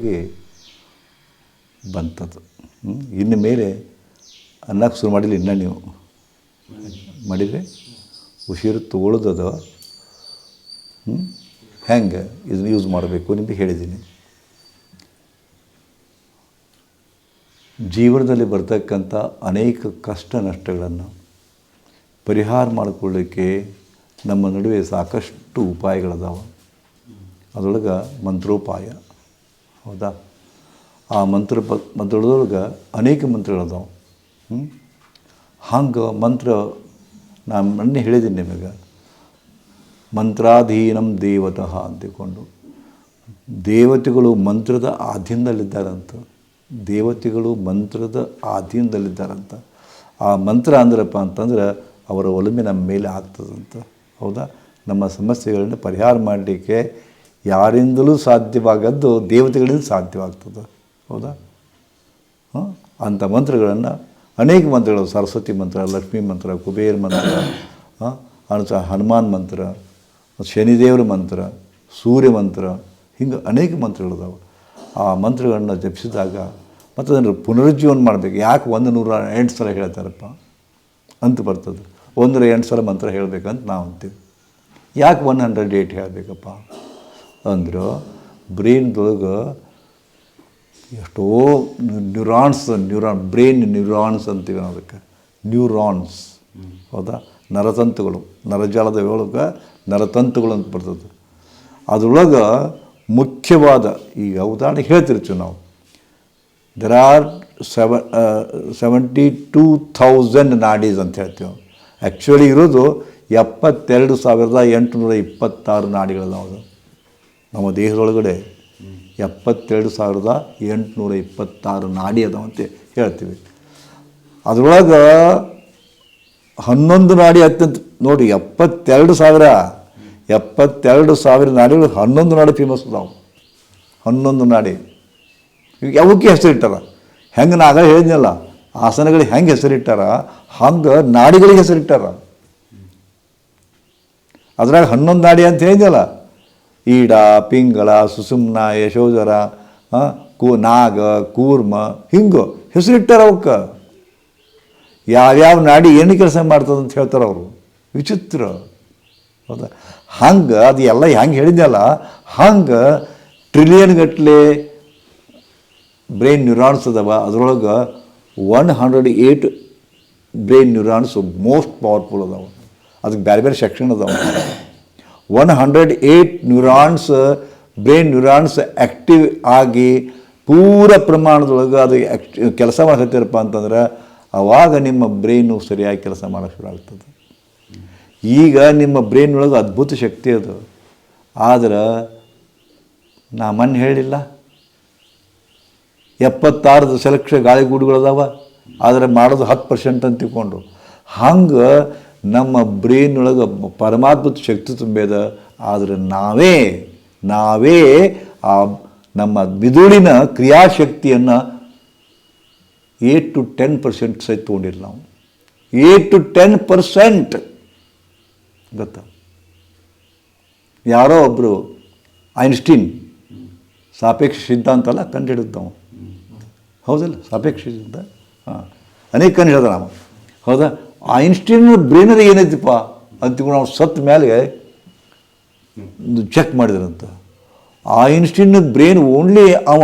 ಸಲುವಾಗಿ ಬಂತದ್ದು? ಇನ್ನು ಮೇಲೆ ಅನ್ನಕ್ಕೆ ಶುರು ಮಾಡಿಲ್ಲ, ಇನ್ನೂ ನೀವು ಮಾಡಿದರೆ ಉಸಿರು ಹ್ಞೂ ಹೆಂಗೆ? ಇದನ್ನು ಯೂಸ್ ಮಾಡಬೇಕು ನಿಮಗೆ ಹೇಳಿದ್ದೀನಿ. ಜೀವನದಲ್ಲಿ ಬರ್ತಕ್ಕಂಥ ಅನೇಕ ಕಷ್ಟ ನಷ್ಟಗಳನ್ನು ಪರಿಹಾರ ಮಾಡಿಕೊಳ್ಳಿಕ್ಕೆ ನಮ್ಮ ನಡುವೆ ಸಾಕಷ್ಟು ಉಪಾಯಗಳದಾವ. ಅದರೊಳಗೆ ಮಂತ್ರೋಪಾಯ. ಹೌದಾ? ಆ ಮಂತ್ರ ಮಂತ್ರದೊಳಗೆ ಅನೇಕ ಮಂತ್ರಗಳದಾವೆ. ಹ್ಞೂ ಹಂಗೆ ಮಂತ್ರ ನಾನು ಮೊನ್ನೆ ಹೇಳಿದ್ದೀನಿ ನಿಮಗೆ. ಮಂತ್ರಾಧೀನಂ ದೇವತಃ ಅಂತಿಕೊಂಡು. ದೇವತೆಗಳು ಮಂತ್ರದ ಆಧೀನದಲ್ಲಿದ್ದಾರಂತ. ದೇವತೆಗಳು ಮಂತ್ರದ ಆಧೀನದಲ್ಲಿದ್ದಾರಂತ. ಆ ಮಂತ್ರ ಅಂದ್ರಪ್ಪ ಅಂತಂದ್ರೆ ಅವರ ಒಲುಮೆ ನಮ್ಮ ಮೇಲೆ ಆಗ್ತದಂತ. ಹೌದಾ? ನಮ್ಮ ಸಮಸ್ಯೆಗಳನ್ನು ಪರಿಹಾರ ಮಾಡಲಿಕ್ಕೆ ಯಾರಿಂದಲೂ ಸಾಧ್ಯವಾಗದ್ದು ದೇವತೆಗಳಿಂದ ಸಾಧ್ಯವಾಗ್ತದೆ. ಹೌದಾ? ಅಂಥ ಮಂತ್ರಗಳನ್ನು ಅನೇಕ ಮಂತ್ರಗಳು, ಸರಸ್ವತಿ ಮಂತ್ರ, ಲಕ್ಷ್ಮೀ ಮಂತ್ರ, ಕುಬೇರ ಮಂತ್ರ ಅನಸ ಹನುಮಾನ್ ಮಂತ್ರ, ಶನಿದೇವರ ಮಂತ್ರ, ಸೂರ್ಯ ಮಂತ್ರ, ಹಿಂಗೆ ಅನೇಕ ಮಂತ್ರಗಳಿದಾವೆ. ಆ ಮಂತ್ರಗಳನ್ನ ಜಪಿಸಿದಾಗ ಮತ್ತು ಅದನ್ನು ಪುನರುಜ್ಜೀವನ ಮಾಡಬೇಕು. ಯಾಕೆ ಒಂದು ನೂರ ಎಂಟು ಸಲ ಹೇಳ್ತಾರಪ್ಪ? ಅಂತ ಬರ್ತದೆ. ಒಂದರ ಎಂಟು ಸಲ ಮಂತ್ರ ಹೇಳಬೇಕಂತ ನಾವು ಅಂತೀವಿ. ಯಾಕೆ ಒನ್ ಹಂಡ್ರೆಡ್ ಏಟ್ ಹೇಳಬೇಕಪ್ಪ? ಅಂದ್ರೆ ಬ್ರೈನ್ದೊಳಗೆ ಎಷ್ಟೋ ನ್ಯೂರಾನ್ಸ್, ನ್ಯೂರಾನ್, ಬ್ರೈನ್ ನ್ಯೂರಾನ್ಸ್ ಅಂತೀವಿ ನಾವು ಅದಕ್ಕೆ. ನ್ಯೂರಾನ್ಸ್. ಹೌದಾ? ನರತಂತುಗಳು. ನರಜಾಲದ ಒಳಗೆ ನರತಂತುಗಳು ಅಂತ ಬರ್ತದೆ. ಅದ್ರೊಳಗೆ ಮುಖ್ಯವಾದ, ಈಗ ಉದಾಹರಣೆಗೆ ಹೇಳ್ತಿರ್ತೀವಿ ನಾವು. There are seven seventy two thousand nadis ಅಂತ ಹೇಳ್ತೀವಿ ಆ್ಯಕ್ಚುಲಿ ಇರೋದು ಎಪ್ಪತ್ತೆರಡು ಸಾವಿರದ ಎಂಟುನೂರ ಇಪ್ಪತ್ತಾರು ನಾಡಿಗಳಿದಾವೆ ನಮ್ಮ ದೇಹದೊಳಗಡೆ ಎಪ್ಪತ್ತೆರಡು ಸಾವಿರದ ಎಂಟುನೂರ ಇಪ್ಪತ್ತಾರು ನಾಡಿ ಅದಾವಂತೆ ಹೇಳ್ತೀವಿ. ಅದರೊಳಗೆ ಹನ್ನೊಂದು ನಾಡಿ ಅತ್ಯಂತ, ನೋಡಿ, ಎಪ್ಪತ್ತೆರಡು ಸಾವಿರ ಎಪ್ಪತ್ತೆರಡು ಸಾವಿರ ನಾಡಿಗಳು ಹನ್ನೊಂದು ನಾಡಿ ಫೇಮಸ್ ಅದಾವೆ. ಹನ್ನೊಂದು ನಾಡಿ. ಈಗ ಯಾವಕ್ಕೆ ಹೆಸರಿಟ್ಟಾರ? ಹೆಂಗೆ ನಾಗ ಹೇಳಿದ್ನಲ್ಲ, ಆಸನಗಳಿಗೆ ಹೆಂಗೆ ಹೆಸರಿಟ್ಟಾರ? ಹಂಗೆ ನಾಡಿಗಳಿಗೆ ಹೆಸರಿಟ್ಟಾರ. ಅದ್ರಾಗ ಹನ್ನೊಂದು ನಾಡಿ ಅಂತ ಹೇಳಿದ್ನಲ್ಲ ಈಡ, ಪಿಂಗಳ, ಸುಸುಮ್ನ, ಯಶೋಧರ ಕೂ, ನಾಗ, ಕೂರ್ಮ, ಹಿಂಗೆ, ಹೆಸರಿಟ್ಟಾರ ಅವಕ್ಕೆ. ಯಾವ್ಯಾವ ನಾಡಿ ಏನು ಕೆಲಸ ಮಾಡ್ತದೆ ಅಂತ ಹೇಳ್ತಾರೆ ಅವರು. ವಿಚಿತ್ರ. ಹೌದಾ? ಹಂಗೆ, ಅದು ಎಲ್ಲ ಹೆಂಗೆ ಹೇಳಿದ್ನಲ್ಲ, ಹಂಗೆ ಟ್ರಿಲಿಯನ್ ಗಟ್ಟಲೆ ಬ್ರೈನ್ ನ್ಯೂರಾನ್ಸ್ ಅದಾವ. ಅದರೊಳಗೆ one hundred eight brain neurons most powerful ಅದಾವ. ಅದಕ್ಕೆ ಬೇರೆ ಬೇರೆ ಸೆಕ್ಷನ್ ಅದಾವ. One hundred eight neurons, brain neurons active ಆಗಿ ಪೂರ ಪ್ರಮಾಣದೊಳಗೆ ಅದು ಆ್ಯಕ್ಟ್ ಕೆಲಸ ಮಾಡ್ತಿರಪ್ಪ ಅಂತಂದ್ರೆ ಆವಾಗ ನಿಮ್ಮ ಬ್ರೈನು ಸರಿಯಾಗಿ ಕೆಲಸ ಮಾಡೋಕ್ಕೆ ಶುರು ಆಗ್ತದೆ. ಈಗ ನಿಮ್ಮ ಬ್ರೈನ್ ಒಳಗೆ ಅದ್ಭುತ ಶಕ್ತಿ ಅದು. ಆದ್ರೆ ನಾ ಮೊನ್ನೆ ಹೇಳಿಲ್ಲ. ಎಪ್ಪತ್ತಾರು ದಶಲಕ್ಷ ಗಾಳಿಗೂಡುಗಳದಾವ. ಆದರೆ ಮಾಡೋದು ಹತ್ತು ಪರ್ಸೆಂಟ್ ಅಂತ ತಿಳ್ಕೊಂಡು ಹಂಗೆ ನಮ್ಮ ಬ್ರೈನ್ ಒಳಗೆ ಪರಮಾದ್ಭುತ ಶಕ್ತಿ ತುಂಬಿದ, ಆದರೆ ನಾವೇ ನಾವೇ ಆ ನಮ್ಮ ಮಿದುಳಿನ ಕ್ರಿಯಾಶಕ್ತಿಯನ್ನು ಏಟ್ ಟು ಟೆನ್ ಪರ್ಸೆಂಟ್ ಸಹಿತ ತೊಗೊಂಡಿಲ್ಲ ನಾವು. Eight to ten percent. ಗೊತ್ತಾ? ಯಾರೋ ಒಬ್ಬರು ಐನ್ಸ್ಟೀನ್ ಸಾಪೇಕ್ಷ ಸಿದ್ಧಾಂತ ಅಲ್ಲ ಕಂಡು ನಾವು. ಹೌದಲ್ಲ? ಸಾಪೇಕ್ಷ ಸಿದ್ಧಾಂತ? ಹಾಂ. ಅನೇಕ ಕಂಡು ಹಿಡಿದ ನಾವು. ಹೌದಾ? ಐನ್ಸ್ಟೀನ್ ಬ್ರೈನಲ್ಲಿ ಏನೈತಿಪ್ಪ ಅಂತಿಕೊಂಡು ನಾವು ಸತ್ತ ಮೇಲೆ ಚೆಕ್ ಮಾಡಿದ್ರಂತ. ಐನ್ಸ್ಟೀನ್ ಬ್ರೈನ್ ಓನ್ಲಿ ಅವ,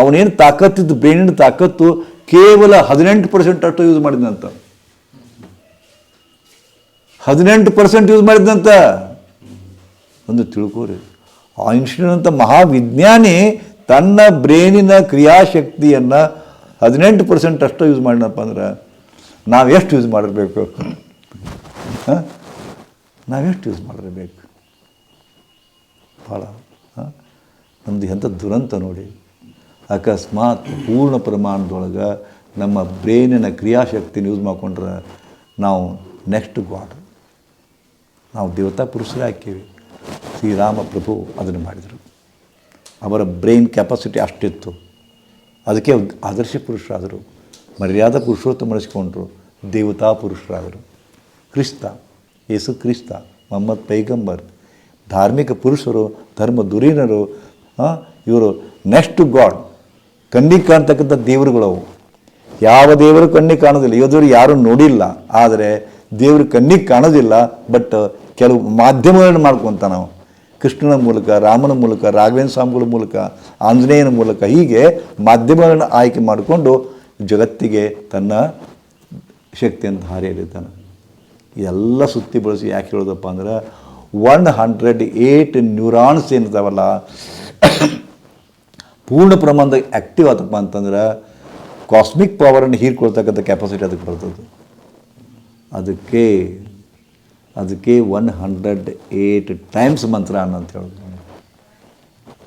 ಅವನೇನು ತಾಕತ್ತಿದ್ದು ಬ್ರೈನಿನ ತಾಕತ್ತು ಕೇವಲ ಹದಿನೆಂಟು ಪರ್ಸೆಂಟ್ ಅಷ್ಟು ಯೂಸ್ ಮಾಡಿದಂತ ಹದಿನೆಂಟು ಪರ್ಸೆಂಟ್ ಯೂಸ್ ಮಾಡಿದಂತ ಒಂದು ತಿಳ್ಕೋರಿ. ಐನ್ಸ್ಟೀನ್ ಅಂತ ಮಹಾವಿಜ್ಞಾನಿ ತನ್ನ ಬ್ರೈನಿನ ಕ್ರಿಯಾಶಕ್ತಿಯನ್ನು ಹದಿನೆಂಟು ಪರ್ಸೆಂಟ್ ಅಷ್ಟು ಯೂಸ್ ಮಾಡಿದಪ್ಪ ಅಂದ್ರೆ ನಾವು ಎಷ್ಟು ಯೂಸ್ ಮಾಡಿರಬೇಕು? ಹಾಂ? ನಾವೆಷ್ಟು ಯೂಸ್ ಮಾಡಿರಬೇಕು? ಭಾಳ ಹಾಂ? ನಮ್ಮದು ಎಂಥ ದುರಂತ ನೋಡಿ, ಅಕಸ್ಮಾತ್ ಪೂರ್ಣ ಪ್ರಮಾಣದೊಳಗೆ ನಮ್ಮ ಬ್ರೈನಿನ ಕ್ರಿಯಾಶಕ್ತಿನ ಯೂಸ್ ಮಾಡ್ಕೊಂಡ್ರೆ ನಾವು ನೆಕ್ಸ್ಟ್ ಗಾಡ್ ನಾವು ದೇವತಾ ಪುರುಷರೇ ಹಾಕೀವಿ ಶ್ರೀರಾಮ ಪ್ರಭು ಅದನ್ನು ಮಾಡಿದರು. ಅವರ ಬ್ರೈನ್ ಕೆಪಾಸಿಟಿ ಅಷ್ಟಿತ್ತು. ಅದಕ್ಕೆ ಆದರ್ಶ ಪುರುಷರಾದರು. ಮರ್ಯಾದಾ ಪುರುಷೋತ್ತಮರಿಸಿಕೊಂಡ್ರು ದೇವತಾ ಪುರುಷರಾದರು. ಕ್ರಿಸ್ತ, ಯೇಸು ಕ್ರಿಸ್ತ, ಮೊಹಮ್ಮದ್ ಪೈಗಂಬರ್, ಧಾರ್ಮಿಕ ಪುರುಷರು, ಧರ್ಮ ದುರೀನರು ಇವರು ನೆಕ್ಸ್ಟ್ ಗಾಡ್ ಕಣ್ಣಿಗೆ ಕಾಣ್ತಕ್ಕಂಥ ದೇವರುಗಳವು ಯಾವ ದೇವರು ಕಣ್ಣಿಗೆ ಕಾಣೋದಿಲ್ಲ. ಇವತ್ತವರು ಯಾರೂ ನೋಡಿಲ್ಲ. ಆದರೆ ದೇವರು ಕಣ್ಣಿಗೆ ಕಾಣೋದಿಲ್ಲ. ಬಟ್ ಕೆಲವು ಮಾಧ್ಯಮಗಳನ್ನು ಮಾಡ್ಕೊತ ನಾವು. ಕೃಷ್ಣನ ಮೂಲಕ, ರಾಮನ ಮೂಲಕ, ರಾಘವೇಂದ್ರ ಸ್ವಾಮಿಗಳ ಮೂಲಕ, ಆಂಜನೇಯನ ಮೂಲಕ ಹೀಗೆ ಮಾಧ್ಯಮಗಳನ್ನು ಆಯ್ಕೆ ಮಾಡಿಕೊಂಡು ಜಗತ್ತಿಗೆ ತನ್ನ ಶಕ್ತಿಯನ್ನು ಹಾರಿ ಎಳಿತಾನೆ ಎಲ್ಲ ಸುತ್ತಿ ಬಳಸಿ ಯಾಕೆ ಹೇಳೋದಪ್ಪ ಅಂದ್ರೆ ಒನ್ ಹಂಡ್ರೆಡ್ ಏಯ್ಟ್ ನ್ಯೂರಾನ್ಸ್ ಏನಿರ್ತಾವಲ್ಲ ಪೂರ್ಣ ಪ್ರಮಾಣದಾಗ ಆ್ಯಕ್ಟಿವ್ ಆತಪ್ಪ ಅಂತಂದ್ರೆ ಕಾಸ್ಮಿಕ್ ಪವರನ್ನು ಹೀರ್ಕೊಳ್ತಕ್ಕಂಥ ಕೆಪಾಸಿಟಿ ಅದಕ್ಕೆ ಬರ್ತದೆ. ಅದಕ್ಕೆ ಅದಕ್ಕೆ ಒನ್ ಹಂಡ್ರೆಡ್ ಏಯ್ಟ್ ಟೈಮ್ಸ್ ಮಂತ್ರ ಅಂತ ಹೇಳೋದು.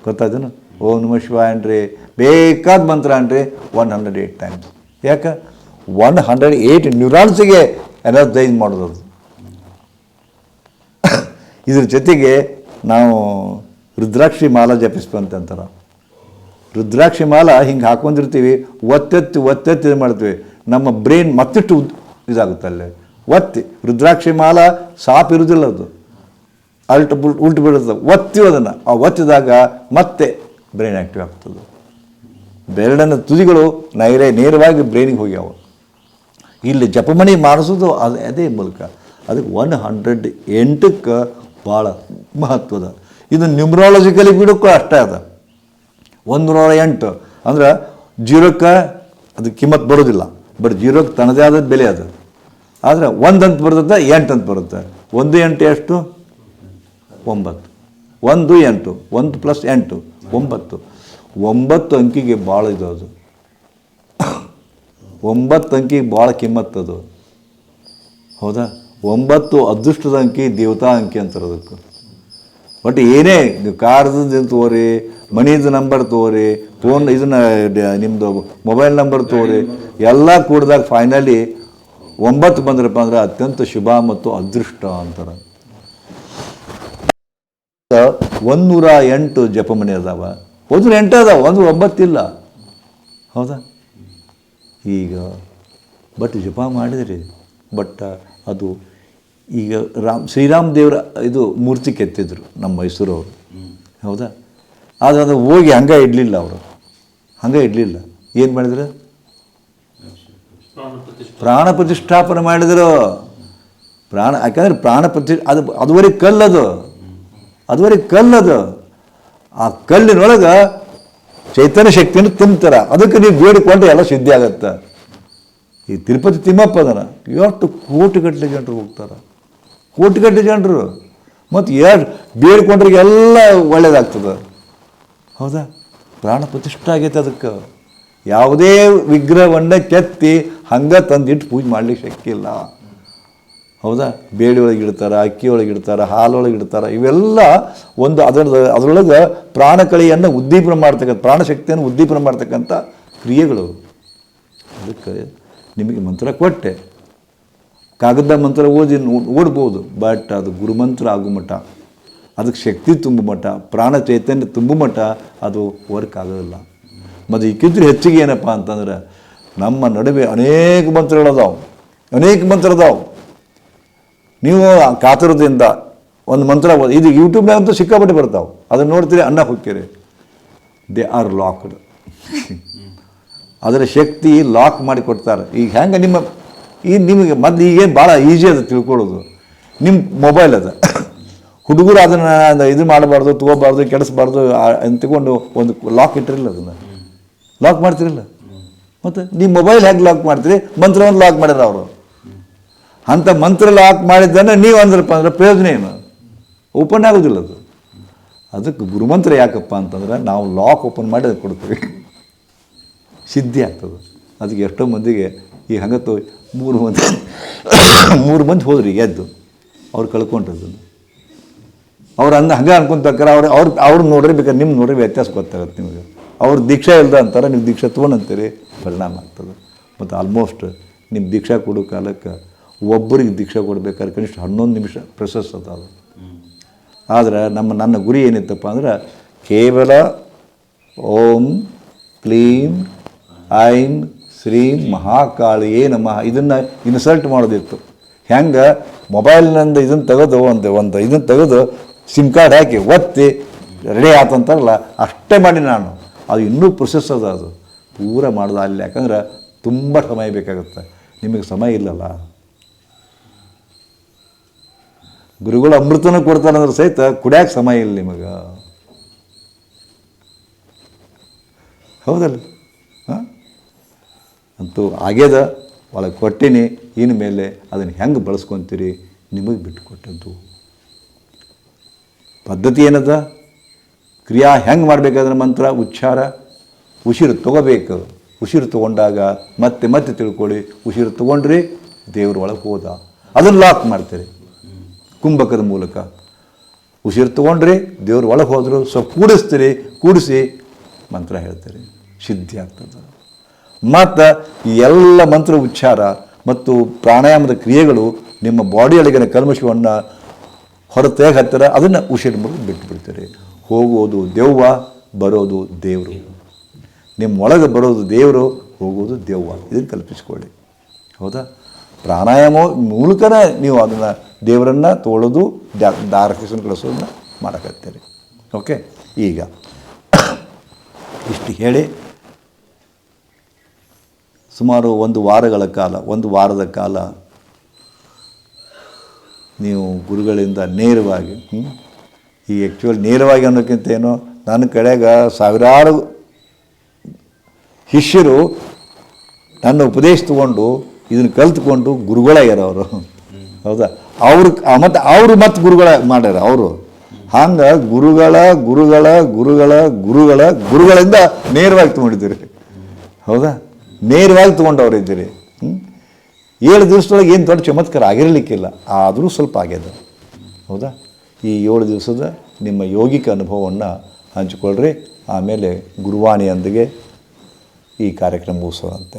ಗೊತ್ತಾಯ್ತೇನು? ಓಂ ನಮ ಶಿವಾಯ ಅನ್ರಿ ಬೇಕಾದ ಮಂತ್ರ ಅನ್ರಿ ಒನ್ ಹಂಡ್ರೆಡ್ ಏಯ್ಟ್ ಟೈಮ್ಸ್ ಯಾಕೆ? ಒನ್ ಹಂಡ್ರೆಡ್ ಏಯ್ಟ್ ನ್ಯೂರಾನ್ಸಿಗೆ ಎನರ್ಜೈಸ್ ಮಾಡೋದು. ಇದ್ರ ಜೊತೆಗೆ ನಾವು ರುದ್ರಾಕ್ಷಿ ಮಾಲ ಅಂತಾರೆ. ರುದ್ರಾಕ್ಷಿ ಮಾಲ ಹಿಂಗೆ ಹಾಕೊಂಡಿರ್ತೀವಿ, ಒತ್ತೆತ್ತಿ ಒತ್ತೆತ್ತಿ ಇದು ಮಾಡ್ತೀವಿ. ನಮ್ಮ ಬ್ರೈನ್ ಮತ್ತಿಷ್ಟು ಇದಾಗುತ್ತೆ ಅಲ್ಲೇ. ಒತ್ತಿ, ರುದ್ರಾಕ್ಷಿ ಮಾಲ ಸಾಪ್ ಇರುವುದಿಲ್ಲ ಅದು. ಅಲ್ಟ್ ಬುಲ್ ಉಲ್ಟು ಬೀಳುತ್ತೆ. ಒತ್ತಿ ಅದನ್ನು. ಆ ಒತ್ತಿದಾಗ ಮತ್ತೆ ಬ್ರೈನ್ ಆ್ಯಕ್ಟಿವ್ ಆಗ್ತದೆ. ಬೆರಡನ ತುದಿಗಳು ನೈರೇ, ನೇರವಾಗಿ ಬ್ರೈನಿಗೆ ಹೋಗ್ಯಾವ. ಇಲ್ಲಿ ಜಪಮಣಿ ಮಾಡಿಸೋದು ಅದು ಅದೇ ಮೂಲಕ. ಅದಕ್ಕೆ ಒನ್ ಹಂಡ್ರೆಡ್ ಎಂಟಕ್ಕೆ ಭಾಳ ಮಹತ್ವದ. ಇದು ನ್ಯೂಮ್ರಾಲಜಿಕಲಿ ಬಿಡೋಕ್ಕೂ ಅಷ್ಟೇ ಅದ. ಒಂದು ನೂರ ಎಂಟು. ಅಂದ್ರೆ ಜೀರೋಕ್ಕೆ ಅದು ಕಿಮ್ಮತ್ ಬರೋದಿಲ್ಲ. ಬಟ್ ಜೀರೋಕ್ಕೆ ತನ್ನದೇ ಆದ ಬೆಲೆ ಅದು. ಆದರೆ ಒಂದು ಅಂತ ಬರ್ತದೆ ಎಂಟು ಅಂತ ಬರುತ್ತೆ. ಒಂದು ಎಂಟು ಎಷ್ಟು? ಒಂಬತ್ತು. ಒಂದು ಎಂಟು, ಒಂದು ಪ್ಲಸ್ ಎಂಟು, ಒಂಬತ್ತು. ಒಂಬತ್ತು ಅಂಕಿಗೆ ಭಾಳ ಇದು ಅದು. ಒಂಬತ್ತು ಅಂಕಿಗೆ ಭಾಳ ಕಿಮ್ಮತ್ತದು ಹೌದಾ? ಒಂಬತ್ತು ಅದೃಷ್ಟದ ಅಂಕಿ, ದೇವತಾ ಅಂಕಿ ಅಂತಾರೆ ಅದಕ್ಕೆ. ಬಟ್ ಏನೇ ಕಾರ್ದು ತೋರಿ, ಮನಿದು ನಂಬರ್ ತೋರಿ, ಫೋನ್ ಇದನ್ನ ನಿಮ್ಮದು ಮೊಬೈಲ್ ನಂಬರ್ ತೋರಿ, ಎಲ್ಲ ಕೂಡಿದಾಗ ಫೈನಲಿ ಒಂಬತ್ತು ಬಂದ್ರಪ್ಪ ಅಂದ್ರೆ ಅತ್ಯಂತ ಶುಭ ಮತ್ತು ಅದೃಷ್ಟ ಅಂತಾರೆ. ಒಂದೂರ ಎಂಟು ಜಪಮಣಿ ಅದಾವ. ಒಂದು ಎಂಟು ಅದಾವ ಒಂದು ಒಂಬತ್ತಿಲ್ಲ. ಹೌದಾ? ಈಗ ಬಟ್ ಜಪ ಮಾಡಿದ್ರಿ. ಬಟ್ ಅದು ಈಗ ರಾಮ್ ಶ್ರೀರಾಮ್ ದೇವರ ಇದು ಮೂರ್ತಿ ಕೆತ್ತಿದ್ರು ನಮ್ಮ ಮೈಸೂರವರು. ಹೌದಾ? ಆದರೆ ಅದು ಹೋಗಿ ಹಂಗೆ ಇಡಲಿಲ್ಲ ಅವರು. ಹಂಗೆ ಇಡಲಿಲ್ಲ. ಏನು ಮಾಡಿದ್ರು? ಪ್ರಾಣ ಪ್ರತಿಷ್ಠಾಪನೆ ಮಾಡಿದರು. ಪ್ರಾಣ, ಯಾಕಂದ್ರೆ ಪ್ರಾಣ ಪ್ರತಿ, ಅದು ಅದುವರೆಗೆ ಕಲ್ಲದು. ಅದುವರೆಗೆ ಕಲ್ಲದು ಆ ಕಲ್ಲಿನೊಳಗೆ ಚೈತನ್ಯ ಶಕ್ತಿಯನ್ನು ತುಂಬ್ತಾರ. ಅದಕ್ಕೆ ನೀವು ಬೇಡಿಕೊಂಡ್ರೆ ಎಲ್ಲ ಸಿದ್ಧಿ ಆಗತ್ತೆ. ಈ ತಿರುಪತಿ ತಿಮ್ಮಪ್ಪ ಅದನ, ಎಷ್ಟು ಕೋಟಿಗಟ್ಟಲೆ ಜನರು ಹೋಗ್ತಾರೆ. ಕೋಟಿಗಟ್ಟಲೆ ಜನರು. ಮತ್ತು ಎರಡು ಬೇಡ್ಕೊಂಡ್ರಿಗೆ ಎಲ್ಲ ಒಳ್ಳೇದಾಗ್ತದೆ. ಹೌದಾ? ಪ್ರಾಣ ಪ್ರತಿಷ್ಠೆ ಆಗೈತೆ ಅದಕ್ಕೆ. ಯಾವುದೇ ವಿಗ್ರಹವನ್ನ ಕೆತ್ತಿ ಹಂಗೆ ತಂದಿಟ್ಟು ಪೂಜೆ ಮಾಡಲಿಕ್ಕೆ ಶಕ್ತಿ ಇಲ್ಲ. ಹೌದಾ? ಬೇಳೆ ಒಳಗೆ ಇಡ್ತಾರೆ, ಅಕ್ಕಿ ಒಳಗೆ ಇಡ್ತಾರೆ ಹಾಲೊಳಗೆ ಇಡ್ತಾರೆ, ಇವೆಲ್ಲ ಒಂದು ಅದರ ಅದರೊಳಗೆ ಪ್ರಾಣಕಳೆಯನ್ನು ಉದ್ದೀಪನ ಮಾಡ್ತಕ್ಕಂಥ ಪ್ರಾಣಶಕ್ತಿಯನ್ನು ಉದ್ದೀಪನ ಮಾಡ್ತಕ್ಕಂಥ ಕ್ರಿಯೆಗಳು. ಅದಕ್ಕೆ ನಿಮಗೆ ಮಂತ್ರ ಕೊಟ್ಟೆ. ಕಾಗದ ಮಂತ್ರ ಓದಿ ಓಡ್ಬೋದು, ಬಟ್ ಅದು ಗುರುಮಂತ್ರ ಆಗೋ ಮಠ. ಅದಕ್ಕೆ ಶಕ್ತಿ ತುಂಬ ಮಠ, ಪ್ರಾಣ ಚೈತನ್ಯ ತುಂಬ ಮಠ, ಅದು ವರ್ಕ್ ಆಗೋದಿಲ್ಲ. ಮತ್ತು ಇಕ್ಕಿದ್ರೆ ಹೆಚ್ಚಿಗೆ ಏನಪ್ಪ ಅಂತಂದ್ರೆ, ನಮ್ಮ ನಡುವೆ ಅನೇಕ ಮಂತ್ರಗಳದಾವು, ಅನೇಕ ಮಂತ್ರ ಅದಾವೆ ನೀವು ಕಾತುರದಿಂದ ಒಂದು ಮಂತ್ರ ಇದು ಯೂಟ್ಯೂಬ್ನಾಗಂತೂ ಸಿಕ್ಕಾಪಟ್ಟೆ ಬರ್ತಾವೆ. ಅದನ್ನು ನೋಡ್ತೀರಿ, ಅನ್ನ ಹೋಗ್ತೀರಿ ದೇ ಆರ್ ಲಾಕ್ಡ್ ಅದರ ಶಕ್ತಿ ಲಾಕ್ ಮಾಡಿ ಕೊಡ್ತಾರೆ. ಈಗ ಹೆಂಗೆ ನಿಮ್ಮ, ಈ ನಿಮಗೆ ಮೊದಲು ಈಗೇನು ಭಾಳ ಈಸಿ ಅದು ತಿಳ್ಕೊಳ್ಳೋದು. ನಿಮ್ಮ ಮೊಬೈಲ್ ಅದ. ಹುಡುಗರು ಅದನ್ನು ಇದು ಮಾಡಬಾರ್ದು, ತೊಗೋಬಾರ್ದು, ಕೆಡಿಸ್ಬಾರ್ದು ಅಂತಕೊಂಡು ಒಂದು ಲಾಕ್ ಇಟ್ಟಿರಲಿಲ್ಲ ಅದನ್ನು. ಲಾಕ್ ಮಾಡ್ತಿರಲಿಲ್ಲ ಮತ್ತು ನಿಮ್ಮ ಮೊಬೈಲ್ ಹೇಗೆ ಲಾಕ್ ಮಾಡ್ತೀರಿ? ಮಂತ್ರವನ್ನು ಲಾಕ್ ಮಾಡ್ಯಾರ ಅವರು. ಅಂಥ ಮಂತ್ರ ಲಾಕ್ ಮಾಡಿದ್ದನ್ನು ನೀವು ಅಂದ್ರಪ್ಪ ಅಂದ್ರೆ ಪ್ರಯೋಜನ ಏನು? ಓಪನ್ ಆಗೋದಿಲ್ಲ ಅದು. ಅದಕ್ಕೆ ಗುರುಮಂತ್ರ ಯಾಕಪ್ಪ ಅಂತಂದ್ರೆ ನಾವು ಲಾಕ್ ಓಪನ್ ಮಾಡಿ ಅದಕ್ಕೆ ಕೊಡ್ತೀವಿ. ಸಿದ್ಧಿ ಆಗ್ತದೆ. ಅದಕ್ಕೆ ಎಷ್ಟೋ ಮಂದಿಗೆ ಈ ಹಂಗತ್ತು ಮೂರು ಮಂದಿ ಮೂರು ಮಂದಿ ಹೋದ್ರಿ ಎದ್ದು. ಅವ್ರು ಕಳ್ಕೊಂಡ್ರದ್ದು. ಅವ್ರು ಅಂದ ಹಂಗೆ ಅನ್ಕೊಂತಕ್ಕಾರ ಅವ್ರು ಅವ್ರು ಅವ್ರು ನೋಡ್ರಿ ಬೇಕಾದ್ರೆ ನಿಮ್ಮ ನೋಡ್ರಿ ವ್ಯತ್ಯಾಸ ಗೊತ್ತಾಗುತ್ತೆ ನಿಮಗೆ. ಅವ್ರು ದೀಕ್ಷಾ ಇಲ್ಲದ ಅಂತಾರೆ, ನೀವು ದೀಕ್ಷಾ ತೊಗೊಂಡಂತೀರಿ ಪರಿಣಾಮ ಆಗ್ತದೆ. ಮತ್ತು ಆಲ್ಮೋಸ್ಟ್ ನಿಮ್ಮ ದೀಕ್ಷಾ ಕೊಡೋ ಕಾಲಕ್ಕೆ ಒಬ್ಬರಿಗೆ ದೀಕ್ಷೆ ಕೊಡ್ಬೇಕಾದ್ರೆ ಕನಿಷ್ಠ ಹನ್ನೊಂದು ನಿಮಿಷ ಪ್ರೊಸೆಸ್ ಅದ ಅದು ಆದರೆ ನಮ್ಮ, ನನ್ನ ಗುರಿ ಏನಿತ್ತಪ್ಪ ಅಂದ್ರೆ ಕೇವಲ ಓಂ ಕ್ಲೀಂ ಐಂ ಶ್ರೀಂ ಮಹಾಕಾಳಿಯೇ ನಮಃ. ಇದನ್ನು ಇನ್ಸಲ್ಟ್ ಮಾಡೋದಿತ್ತು. ಹೆಂಗೆ? ಮೊಬೈಲ್ನಿಂದ ಇದನ್ನು ತೆಗೆದು ಒಂದು ಒಂದು ಇದನ್ನು ತೆಗೆದು ಸಿಮ್ ಕಾರ್ಡ್ ಹಾಕಿ ಒತ್ತಿ ರೆಡಿ ಆತಂತಾರಲ್ಲ, ಅಷ್ಟೇ ಮಾಡಿ ನಾನು. ಅದು ಇನ್ನೂ ಪ್ರೊಸೆಸ್ ಅದ ಅದು. ಪೂರ ಮಾಡೋದು ಅಲ್ಲಿ. ಯಾಕಂದ್ರೆ ತುಂಬ ಸಮಯ ಬೇಕಾಗುತ್ತೆ. ನಿಮಗೆ ಸಮಯ ಇಲ್ಲಲ್ಲ. ಗುರುಗಳು ಅಮೃತನ ಕೊಡ್ತಾನೆ ಅಂದ್ರೆ ಸಹಿತ ಕುಡಿಯೋಕೆ ಸಮಯ ಇಲ್ಲ ನಿಮಗೆ. ಹೌದಲ್ಲ? ಹಾಂ? ಅಂತೂ ಆಗ್ಯದ, ಒಳಗೆ ಕೊಟ್ಟಿನಿ ಇನ್ನು ಮೇಲೆ ಅದನ್ನು ಹೆಂಗೆ ಬಳಸ್ಕೊತೀರಿ ನಿಮಗೆ ಬಿಟ್ಟು ಕೊಟ್ಟದ್ದು ಪದ್ಧತಿ ಏನದ? ಕ್ರಿಯಾ ಹೆಂಗೆ ಮಾಡಬೇಕಾದ್ರೆ ಮಂತ್ರ, ಉಚ್ಚಾರ? ಉಸಿರು ತಗೋಬೇಕು. ಉಸಿರು ತಗೊಂಡಾಗ ಮತ್ತೆ ಮತ್ತೆ ತಿಳ್ಕೊಳ್ಳಿ. ಉಸಿರು ತಗೊಂಡ್ರಿ ದೇವ್ರ ಒಳಗೆ ಹೋದ. ಅದನ್ನು ಲಾಕ್ ಮಾಡ್ತೀರಿ. ಕುಂಭಕದ ಮೂಲಕ. ಉಸಿರು ತಗೊಂಡ್ರಿ ದೇವರು ಒಳಗೆ ಹೋದರು ಸ್ವಲ್ಪ ಕೂಡಿಸ್ತೀರಿ, ಕೂಡಿಸಿ ಮಂತ್ರ ಹೇಳ್ತೀರಿ. ಸಿದ್ಧಿ ಆಗ್ತದೆ. ಮತ್ತು ಈ ಎಲ್ಲ ಮಂತ್ರ ಉಚ್ಚಾರ ಮತ್ತು ಪ್ರಾಣಾಯಾಮದ ಕ್ರಿಯೆಗಳು ನಿಮ್ಮ ಬಾಡಿಯೊಳಗಿನ ಕಲ್ಮಶವನ್ನು ಹೊರತೆಗೆ ಹತ್ತಿರ ಅದನ್ನು ಉಸಿರು ಮೂಲಕ ಬಿಟ್ಟು ಬಿಡ್ತೀರಿ ಹೋಗೋದು ದೆವ್ವ, ಬರೋದು ದೇವರು. ನಿಮ್ಮ ಒಳಗೆ ಬರೋದು ದೇವರು, ಹೋಗೋದು ದೆವ್ವ. ಇದನ್ನು ಕಲ್ಪಿಸ್ಕೊಳ್ಳಿ. ಹೌದಾ? ಪ್ರಾಣಾಯಾಮ ಮೂಲಕನೇ ನೀವು ಅದನ್ನು ದೇವರನ್ನು ತೋಳೋದು ದಾರಕಿಸನ್ನು ಕಳಿಸೋದನ್ನ ಮಾಡಕತ್ತೀರಿ. ಓಕೆ ಈಗ, ಇಷ್ಟು ಹೇಳಿ. ಸುಮಾರು ಒಂದು ವಾರಗಳ ಕಾಲ, ಒಂದು ವಾರದ ಕಾಲ ನೀವು ಗುರುಗಳಿಂದ ನೇರವಾಗಿ ಈ ಆ್ಯಕ್ಚುಲಿ ನೇರವಾಗಿ ಅನ್ನೋಕ್ಕಿಂತ ಏನು, ನನ್ನ ಕಡೆಗ ಸಾವಿರಾರು ಶಿಷ್ಯರು ನನ್ನ ಉಪದೇಶ ತಗೊಂಡು ಇದನ್ನು ಕಲ್ತ್ಕೊಂಡು ಗುರುಗಳಾಗ್ಯಾರ ಅವರು ಹೌದಾ? ಅವ್ರು ಮತ್ತು ಅವರು ಮತ್ತು ಗುರುಗಳ ಮಾಡ್ಯಾರ ಅವರು. ಹಂಗೆ ಗುರುಗಳ ಗುರುಗಳ ಗುರುಗಳ ಗುರುಗಳ, ಗುರುಗಳಿಂದ ನೇರವಾಗಿ ತೊಗೊಂಡಿದ್ದೀರಿ. ಹೌದಾ? ನೇರವಾಗಿ ತೊಗೊಂಡವ್ರು ಇದ್ದೀರಿ ಹ್ಞೂ ಏಳು ದಿವಸದೊಳಗೆ ಏನು ದೊಡ್ಡ ಚಮತ್ಕಾರ ಆಗಿರಲಿಕ್ಕಿಲ್ಲ. ಆದರೂ ಸ್ವಲ್ಪ ಆಗ್ಯದ. ಹೌದಾ? ಈ ಏಳು ದಿವಸದ ನಿಮ್ಮ ಯೋಗಿಕ ಅನುಭವವನ್ನು ಹಂಚಿಕೊಳ್ಳ್ರಿ ಆಮೇಲೆ ಗುರುವಾಣಿಯೊಂದಿಗೆ ಈ ಕಾರ್ಯಕ್ರಮ ಮುಗಿಸೋದಂತೆ.